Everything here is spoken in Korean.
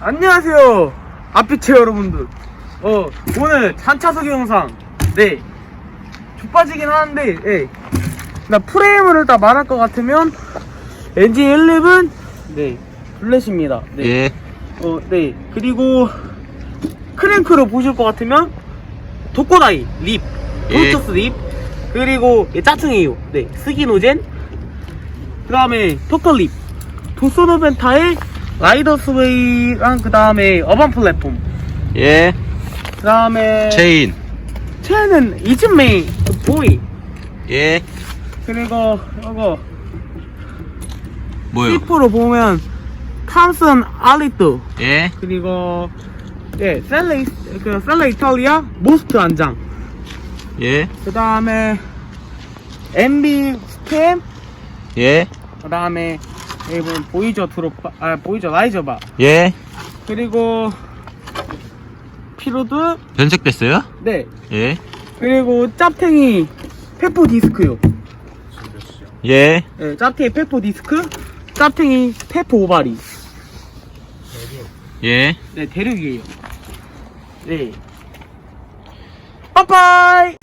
안녕하세요 앞비체 여러분들 어 오늘 단차 소개 영상 네 좁아지긴 하는데 예. 나 프레임을 일단 말할 것 같으면 NG 11네 블렛입니다 네. 예. 어, 네. 그리고 크랭크로 보실 것 같으면 도코다이 립, 예. 도토스 립, 그리고 예, 짜증이에요. 네, 스기노젠. 그 다음에 토컬립, 도소노벤타의 라이더스웨이랑 그 다음에 어반 플랫폼. 예. 그 다음에 체인. 체는 이즈메이 보이. 예. 그리고 이거 뭐요? 힙으로 보면 탐슨 알리또. 예. 그리고 예 셀레 그 셀레 이탈리아 모스트 안장 예. 그 다음에 MB 스캠 예. 그 다음에 여기 보면 보이저 드롭바 아 보이저 라이저바 예. 그리고 피로드 변색됐어요? 네 예. 그리고 짭탱이 페퍼 디스크요 예. 네 짭탱이 페퍼 디스크 짭탱이 페퍼 오바리 예. 네 대륙이에요 네 빠빠이